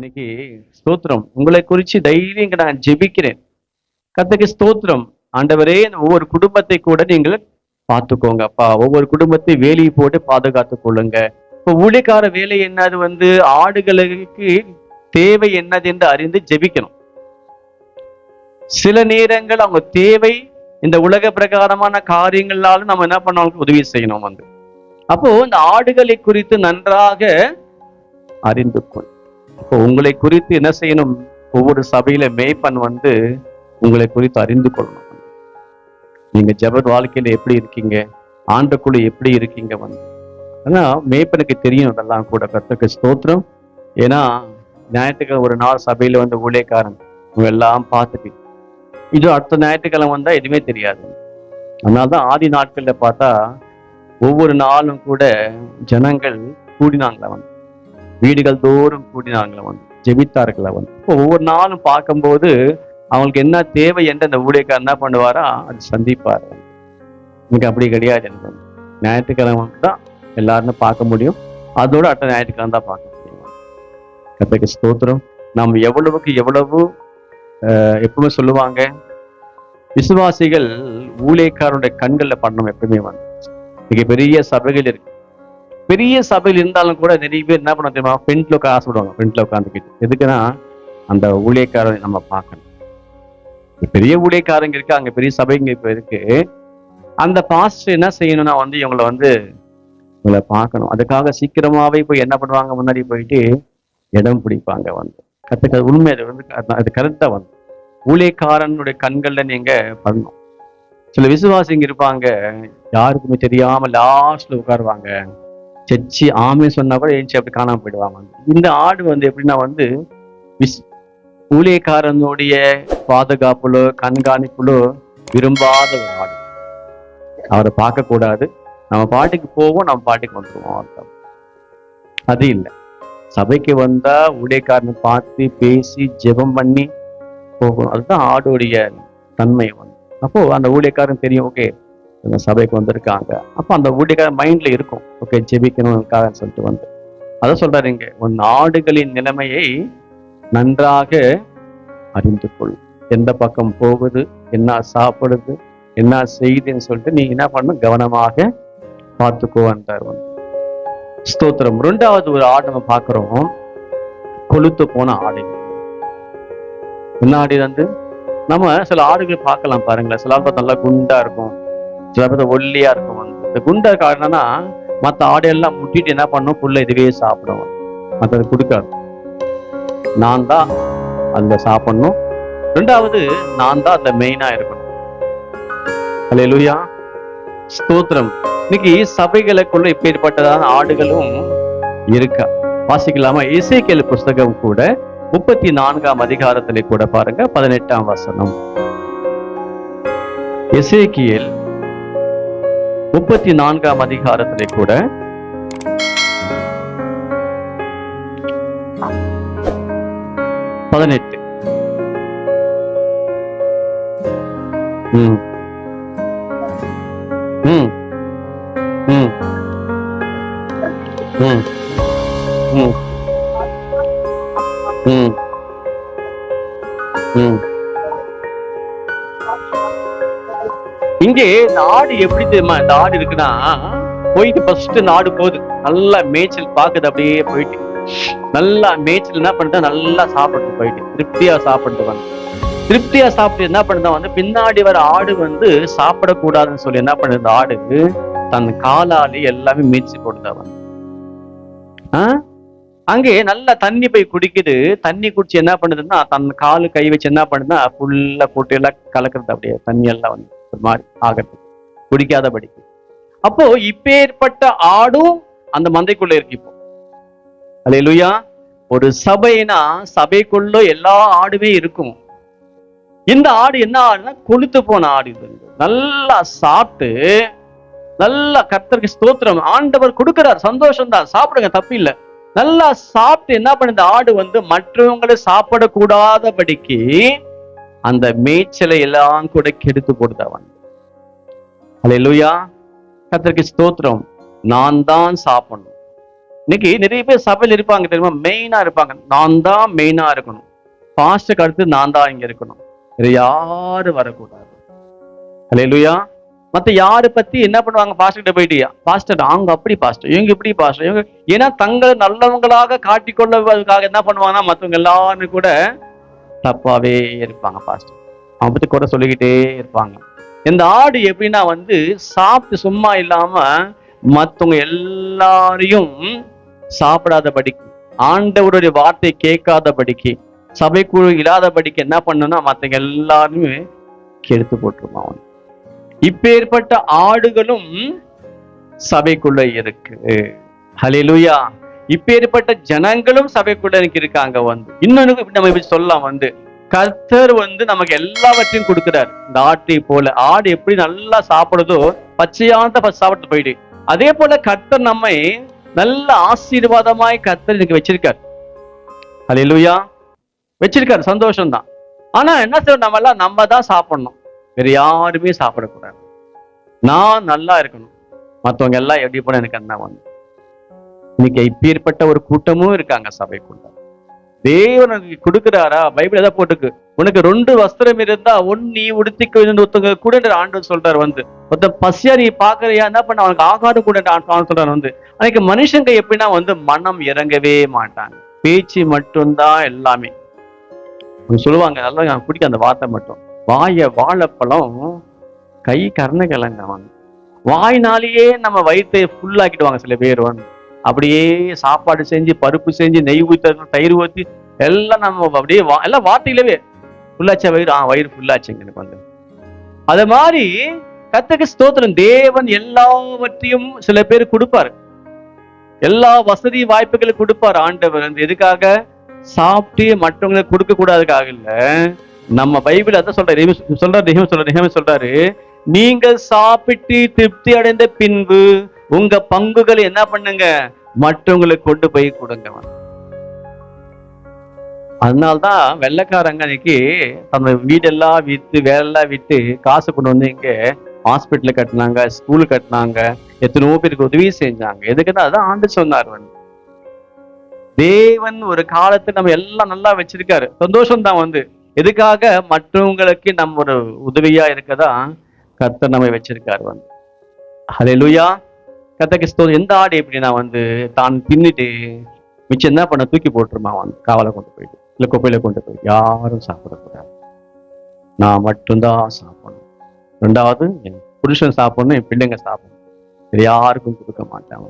இன்னைக்கு ஸ்தோத்திரம். உங்களை குறித்து தைரியம் நான் ஜெபிக்கிறேன். கர்த்தருக்கு ஸ்தோத்திரம். ஆண்டவரே ஒவ்வொரு குடும்பத்தை கூட நீங்கள் பார்த்துக்கோங்க அப்பா. ஒவ்வொரு குடும்பத்தை வேலையை போட்டு பாதுகாத்து கொள்ளுங்க. இப்போ ஊழிக்கார வேலை என்னது வந்து? ஆடுகளுக்கு தேவை என்னது என்று அறிந்து ஜெபிக்கணும். சில நேரங்கள் அவங்க தேவை இந்த உலக பிரகாரமான காரியங்களாலும் நம்ம என்ன பண்ணாலும் உதவி செய்யணும் வந்து. அப்போ இந்த ஆடுகளை குறித்து நன்றாக அறிந்து கொள். இப்போ உங்களை குறித்து என்ன செய்யணும்? ஒவ்வொரு சபையில மேய்ப்பன் வந்து உங்களை குறித்து அறிந்து கொள்ளணும். நீங்க ஜெப வாழ்க்கையில எப்படி இருக்கீங்க? ஆண்டுக்குள்ள எப்படி இருக்கீங்க? வந்து ஆனா மேய்ப்பனுக்கு தெரியும் அதெல்லாம் கூட. கத்துக்கு ஸ்தோத்திரம். ஏன்னா ஞாயிற்றுக்கிழமை ஒரு நாள் சபையில வந்து ஊழியக்காரன். இவங்க எல்லாம் பார்த்துட்டு. இது அடுத்த ஞாயிற்றுக்கிழமை வந்தா எதுவுமே தெரியாது. அதனாலதான் ஆதி நாட்கள்ல பார்த்தா ஒவ்வொரு நாளும் கூட ஜனங்கள் கூடினாங்களே வந்து வீடுகள் தோறும் கூடினாங்களா வந்து ஜெபித்தார்களை வந்து. இப்போ ஒவ்வொரு நாளும் பார்க்கும்போது அவங்களுக்கு என்ன தேவை என்று அந்த ஊழியக்காரர் என்ன பண்ணுவாரா? அது சந்திப்பார். எனக்கு அப்படி கிடையாது எனக்கு வந்து. ஞாயிற்றுக்கிழமை தான் எல்லாருமே பார்க்க முடியும். அதோட அடுத்த ஞாயிற்றுக்கிழமை தான் பார்க்க முடியும். கத்தக்கு ஸ்தோத்திரம். நாம் எவ்வளவுக்கு எவ்வளவு அஹ், எப்பவுமே சொல்லுவாங்க விசுவாசிகள் ஊழியக்காரனுடைய கண்கள்ல பண்ணணும் எப்பவுமே வந்து. மிகப்பெரிய சபைகள் இருக்கு. பெரிய சபையில் இருந்தாலும் கூட நிறைய பேர் என்ன பண்ண தெரியுமா? ஃப்ரெண்ட்ல உட்கார ஆசைப்படுவாங்க. ஃப்ரெண்ட்ல உட்காந்துக்கிட்டு எதுக்குன்னா அந்த ஊழியக்காரரை நம்ம பார்க்கணும். பெரிய ஊழியக்காரங்க இருக்கு? அங்க பெரிய சபைங்க இப்ப இருக்கு. அந்த பாஸ்டர் என்ன செய்யணும்னா வந்து இவங்களை வந்து இவங்களை பார்க்கணும். அதுக்காக சீக்கிரமாவே போய் என்ன பண்ணுவாங்க? முன்னாடி போயிட்டு இடம் பிடிப்பாங்க வந்து. கத்துக்க உண்மை அது வந்து அது- அது வந்து. ஊழியக்காரனுடைய கண்கள்ல நீங்க பண்ணணும். சில விசுவாசிங்க இருப்பாங்க. யாருக்குமே தெரியாம லாஸ்ட்ல உட்காருவாங்க. செச்சி ஆமே சொன்னா கூட எழுச்சி அப்படி காணாம போயிடுவாங்க. இந்த ஆடு வந்து எப்படின்னா வந்து விஸ் ஊழியக்காரனுடைய பாதுகாப்புலோ கண்காணிப்புலோ விரும்பாத ஒரு ஆடு. அவரை பார்க்க கூடாது. நம்ம பாட்டுக்கு போவோம் நம்ம பாட்டுக்கு வந்துருவோம் அது இல்லை. சபைக்கு வந்தா ஊழியக்காரனை பார்த்து பேசி ஜெபம் பண்ணி போகணும். அதுதான் ஆடுடைய தன்மை வந்து. அப்போ அந்த ஊழியக்காரன் தெரியும் ஓகே இந்த சபைக்கு வந்திருக்காங்க. அப்போ அந்த ஊழியக்காரன் மைண்ட்ல இருக்கும். ஓகே ஜெபிக்கணும்க்காக சொல்லிட்டு வந்து. அதை சொல்றாரு இங்க உன் ஆடுகளின் நிலைமையை நன்றாக அறிந்து கொள் எந்த பக்கம் போகுது என்ன சாப்பிடுது என்ன செய்யுதுன்னு சொல்லிட்டு நீ என்ன பண்ணும் கவனமாக பார்த்துக்கோ வந்தார் வந்து. ஸ்தோத்திரம். ரெண்டாவது ஒரு ஆடு நம்ம பார்க்குறோம். கொளுத்து போன ஆடு. என்ன ஆடு வந்து? நம்ம சில ஆடுகள் பார்க்கலாம் பாருங்களேன். சில ஆடு நல்லா குண்டா இருக்கும். சில பார்த்தா ஒல்லியா இருக்கும். இந்த குண்டா காரணம்னா மற்ற ஆடையெல்லாம் முட்டிட்டு என்ன பண்ணும்? புள்ள இதுவே சாப்பிடும். மற்றது கொடுக்காது. நான் தான் அதுல சாப்பிடணும். ரெண்டாவது நான் தான் அதுல மெயினா இருக்கணும். அல்ல லூயா ஸ்தோத்திரம். இன்னைக்கு சபைகளுக்குள்ள இப்பேற்பட்டதான ஆடுகளும் இருக்கா? வாசிக்கலாமா? இசைக்கேல் புஸ்தகம் கூட முப்பத்தி நான்காம் அதிகாரத்திலே கூட பாருங்க பதினெட்டாம் வசனம். இசைக்கியல் முப்பத்தி நான்காம் அதிகாரத்திலே கூட பதினெட்டு. ம். இங்கே இந்த ஆடு எப்படி தெரியுமா? இந்த ஆடு இருக்குன்னா போயிட்டு ஃபர்ஸ்ட் நாடு போகுது. நல்லா மேய்ச்சல் பாக்குது அப்படியே போயிட்டு. நல்லா மேய்ச்சல் என்ன பண்ணுது? நல்லா சாப்பிட்டு போயிட்டு. திருப்தியா சாப்பிட்டு வந்து. திருப்தியா சாப்பிட்டு என்ன பண்ணுதான் வந்து பின்னாடி வர ஆடு வந்து சாப்பிடக்கூடாதுன்னு சொல்லி என்ன பண்ணுது? இந்த ஆடு தன் காலாலே எல்லாமே மீச்சு போடுதா வந்து அங்கே நல்லா தண்ணி போய் குடிக்குது. தண்ணி குடிச்சு என்ன பண்ணுதுன்னா தன் காலு கை வச்சு என்ன பண்ணுதுன்னா ஃபுல்லா போட்டு எல்லாம் கலக்குறது அப்படியே தண்ணி எல்லாம் வந்து. ஒரு மாதிரி ஆகிறது குடிக்காதபடிக்கு. அப்போ இப்பேற்பட்ட ஆடும் அந்த மந்தைக்குள்ள இருக்கு இப்போ அல்லேலூயா. ஒரு சபைனா சபைக்குள்ள எல்லா ஆடுமே இருக்கும். இந்த ஆடு என்ன ஆடுனா கொளுத்து போன ஆடு இது. நல்லா சாப்பிட்டு நல்லா கர்த்தருக்கு ஸ்தோத்திரம். ஆண்டவர் கொடுக்கிறார். சந்தோஷம் தான் சாப்பிடுங்க தப்பு இல்லை. நல்லா சாப்பிட்டு என்ன பண்ணுது? ஆடு வந்து மற்றவங்களை சாப்பிடக்கூடாதபடிக்கு அந்த மேய்ச்சலை எல்லாம் கூட கெடுத்து போடுது அவன். அல்லேலூயா ஸ்தோத்திரம். நான் தான் சாப்பிடணும். இன்னைக்கு நிறைய பேர் சபையில் இருப்பாங்க தெரியுமா? மெயினா இருப்பாங்க. நான் தான் மெயினா இருக்கணும். பாஸ்டருக்கு அடுத்து நான் தான் இங்க இருக்கணும். வேற யாரும் வரக்கூடாது. அல்லேலூயா மத்த யாரை பத்தி என்ன பண்ணுவாங்க? பாஸ்டர் கிட்ட பாஸ்டர் அவங்க அப்படி பாஸ்டர் இவங்க இப்படி பாஸ்டர் இவங்க ஏன்னா தங்களை நல்லவங்களாக காட்டிக்கொள்வதற்காக என்ன பண்ணுவாங்கன்னா மத்தவங்க எல்லாரும் கூட தப்பாவே இருப்பாங்க பாஸ்டர் அவன் பத்தி கூட சொல்லிக்கிட்டே இருப்பாங்க. இந்த ஆடு எப்படின்னா வந்து சாப்பிட்டு சும்மா இல்லாம மத்தவங்க எல்லாரையும் சாப்பிடாதபடிக்கு ஆண்டவருடைய வார்த்தை கேட்காதபடிக்கு சபைக்குழு இல்லாதபடிக்கு என்ன பண்ணுன்னா மத்தவங்க எல்லாருமே கெடுத்து போட்டுருவான் அவன். இப்பேற்பட்ட ஆடுகளும் சபைக்குள்ள இருக்கு. ஹalleluya இப்பேற்பட்ட ஜனங்களும் சபைக்குள்ள எனக்கு இருக்காங்க வந்து. இன்னொன்னு நம்ம இப்படி சொல்லலாம் வந்து. கர்த்தர் வந்து நமக்கு எல்லாவற்றையும் கொடுக்கிறார். இந்த ஆட்டை போல ஆடு எப்படி நல்லா சாப்பிடுதோ பச்சையான சாப்பிட்டு போயிடு. அதே போல கர்த்தர் நம்மை நல்ல ஆசீர்வாதமாய் கர்த்தர் எனக்கு வச்சிருக்கார். ஹalleluya வச்சிருக்காரு. சந்தோஷம் தான் ஆனா என்ன செய்யணும்? நம்ம எல்லாம் நம்ம தான் சாப்பிடணும். வேற யாருமே சாப்பிடக்கூடாது. நான் நல்லா இருக்கணும். மத்தவங்க எல்லாம் எப்படி போன எனக்கு என்ன வந்து. இன்னைக்கு இப்பேற்பட்ட ஒரு கூட்டமும் இருக்காங்க சபைக்குள்ள. தேவன் உனக்கு கொடுக்குறாரா? பைபிள் எதாவது போட்டுக்கு உனக்கு ரெண்டு வஸ்திரம் இருந்தா ஒன்னு நீ உடுத்திக்க ஒருத்தவங்க கூட ஆண்டு சொல்றாரு வந்து. ஒருத்தன் பசியா நீ பாக்குறியா என்ன பண்ண? அவனுக்கு ஆகாரம் கூட ஆண்டு சொல்றாரு வந்து. அன்னைக்கு மனுஷங்க எப்படின்னா வந்து மனம் இறங்கவே மாட்டாங்க. பேச்சு மட்டும்தான் எல்லாமே. சொல்லுவாங்க நல்லா எனக்கு பிடிக்கும் அந்த வார்த்தை மட்டும். வாய வாழைப்பழம் கை கர்ண கிழங்க வாங்க வாய்னாலேயே நம்ம வயிற்றை ஃபுல்லாக்கிடுவாங்க சில பேர் வந்து. அப்படியே சாப்பாடு செஞ்சு பருப்பு செஞ்சு நெய் ஊற்றி தயிர் ஊற்றி எல்லாம் நம்ம அப்படியே வா எல்லாம் வார்த்தையிலவே ஃபுல்லாச்சா வயிறு ஆ வயிறு ஃபுல்லாச்சுங்க எனக்கு வந்து. அது மாதிரி கத்தக்கு ஸ்தோத்திரம். தேவன் எல்லாவற்றையும் சில பேர் கொடுப்பாரு. எல்லா வசதி வாய்ப்புகளும் கொடுப்பார். ஆண்டவர் அந்த எதுக்காக? சாப்பிட்டு மற்றவங்களுக்கு கொடுக்க கூடாதுக்காக இல்ல. நம்ம பைபிள் அதான் சொல்றாரு சொல்றாரு சொல்றாரு சொல்றாரு. நீங்கள் சாப்பிட்டு திருப்தி அடைந்த பின்பு உங்க பங்குகளை என்ன பண்ணுங்க? மற்றவங்களுக்கு கொண்டு போய் கொடுங்க. அதனால்தான் வெள்ளக்காரங்க அன்னைக்கு தன்னோட வீடெல்லாம் வித்து வேலையெல்லாம் விட்டு காசு கொண்டு வந்து இங்க ஹாஸ்பிட்டல் கட்டினாங்க ஸ்கூல் கட்டினாங்க எத்தனையோ பேருக்கு உதவி செஞ்சாங்க. எதுக்குன்னா அதான் ஆண்டு சொன்னார் வந்து தேவன் ஒரு காலத்தை நம்ம எல்லாம் நல்லா வச்சிருக்காரு. சந்தோஷம் தான் வந்து. எதுக்காக? மற்றவங்களுக்கு நம்ம ஒரு உதவியா இருக்கதான் கர்த்தர் நம்ம வச்சிருக்காரு வந்து ஹலே லூயா ஸ்தோத்திரம் எந்த ஆடு எப்படின்னா வந்து தான் தின்னுட்டு மிச்சம் என்ன பண்ண தூக்கி போட்டுருமா? அவன் காவலை கொண்டு போயிட்டு இல்ல குப்பையில கொண்டு போய். யாரும் சாப்பிடக்கூடாது. நான் மட்டும்தான் சாப்பிடணும். ரெண்டாவது என் புருஷன் சாப்பிடணும் என் பிள்ளைங்க சாப்பிடணும். யாருக்கும் கொடுக்க மாட்டாங்க